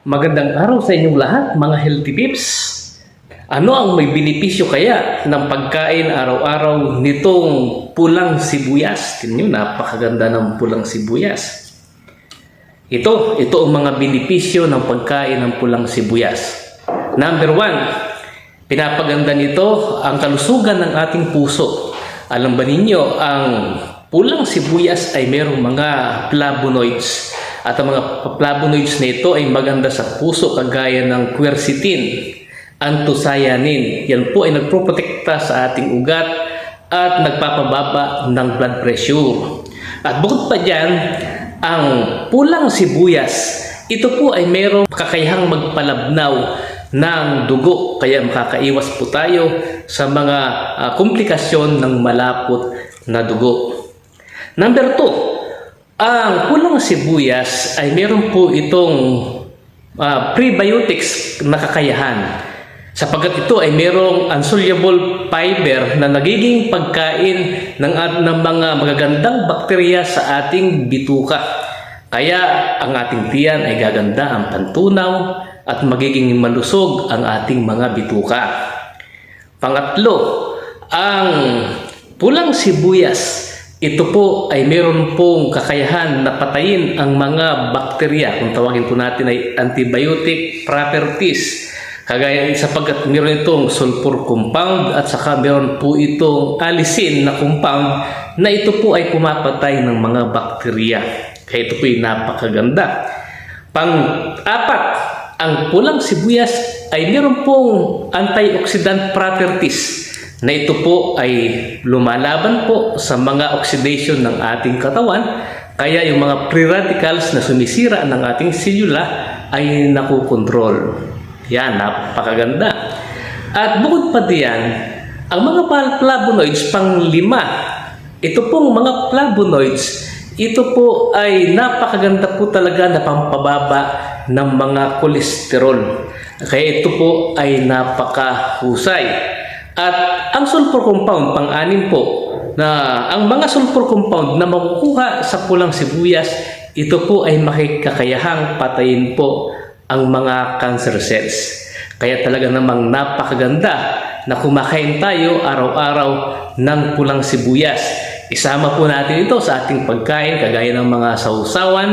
Magandang araw sa inyong lahat, mga healthy pips. Ano ang may benepisyo kaya ng pagkain araw-araw nitong pulang sibuyas? Tingnan napakaganda ng pulang sibuyas. Ito, ito ang mga benepisyo ng pagkain ng pulang sibuyas. Number one, pinapaganda nito ang kalusugan ng ating puso. Alam ba ninyo, ang pulang sibuyas ay mayroong mga flavonoids. At ang mga flavonoids na ito ay maganda sa puso kagaya ng quercetin, anthocyanin. Yan po ay nagproprotekta sa ating ugat at nagpapababa ng blood pressure. At bukod pa dyan, ang pulang sibuyas, ito po ay mayroong kakayahang magpalabnaw ng dugo. Kaya makakaiwas po tayo sa mga ah, komplikasyon ng malapot na dugo. Number two, ang pulang sibuyas ay meron po itong ah, prebiotics na kakayahan. Sapagkat ito ay merong insoluble fiber na nagiging pagkain ng, ng mga magagandang bakterya sa ating bituka. Kaya ang ating tiyan ay gaganda ang pantunaw at magiging malusog ang ating mga bituka. Pangatlo, ang pulang sibuyas, ito po ay meron pong kakayahan na patayin ang mga bakterya. Kung tawagin po natin ay antibiotic properties. Kagaya sapagkat meron itong sulfur compound at saka meron po itong alisin na compound na ito po ay pumapatay ng mga bakterya. Kaya ito po ay napakaganda. Pang-apat, ang pulang sibuyas ay meron pong antioxidant properties na ito po ay lumalaban po sa mga oxidation ng ating katawan kaya yung mga free radicals na sumisira ng ating selula ay nakukontrol. Yan, napakaganda. At bukod pa diyan, ang mga flavonoids pang lima, ito pong mga flavonoids, ito po ay napakaganda po talaga na pampababa ng mga kolesterol. Kaya ito po ay napakahusay. At ang sulfur compound, pang-anim po, na ang mga sulfur compound na makukuha sa pulang sibuyas, ito po ay makikakayahang patayin po ang mga cancer cells. Kaya talaga namang napakaganda na kumakain tayo araw-araw ng pulang sibuyas. Isama po natin ito sa ating pagkain kagaya ng mga sausawan,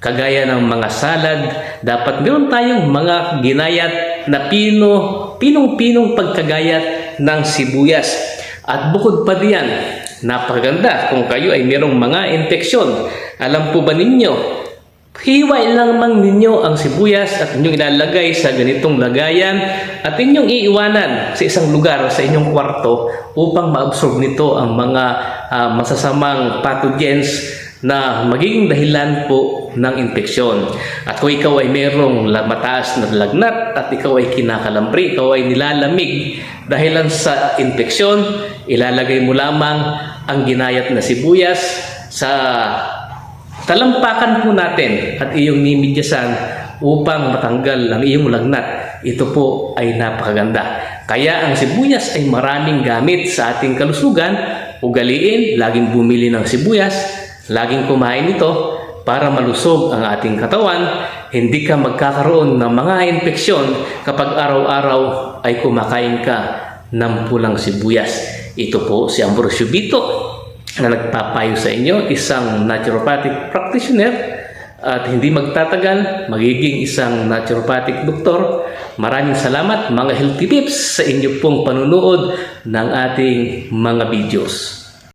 kagaya ng mga salad. Dapat meron tayong mga ginayat na pino, pinong-pinong pagkagayat ng sibuyas. At bukod pa diyan, napakaganda kung kayo ay merong mga infeksyon. Alam po ba ninyo, Hiway lang mang ninyo ang sibuyas at inyong ilalagay sa ganitong lagayan at inyong iiwanan sa isang lugar sa inyong kwarto upang maabsorb nito ang mga ah, masasamang pathogens na magiging dahilan po ng infeksyon. At kung ikaw ay merong la- mataas na lagnat at ikaw ay kinakalambre, ikaw ay nilalamig dahilan sa infeksyon, ilalagay mo lamang ang ginayat na sibuyas sa Talampakan po natin at iyong nimidyasan upang matanggal ang iyong lagnat. Ito po ay napakaganda. Kaya ang sibuyas ay maraming gamit sa ating kalusugan. Ugaliin, laging bumili ng sibuyas, laging kumain ito para malusog ang ating katawan. Hindi ka magkakaroon ng mga infeksyon kapag araw-araw ay kumakain ka ng pulang sibuyas. Ito po si Ambrosio Bito na nagpapayo sa inyo, isang naturopathic practitioner at hindi magtatagal, magiging isang naturopathic doktor. Maraming salamat mga healthy tips sa inyo pong panunood ng ating mga videos.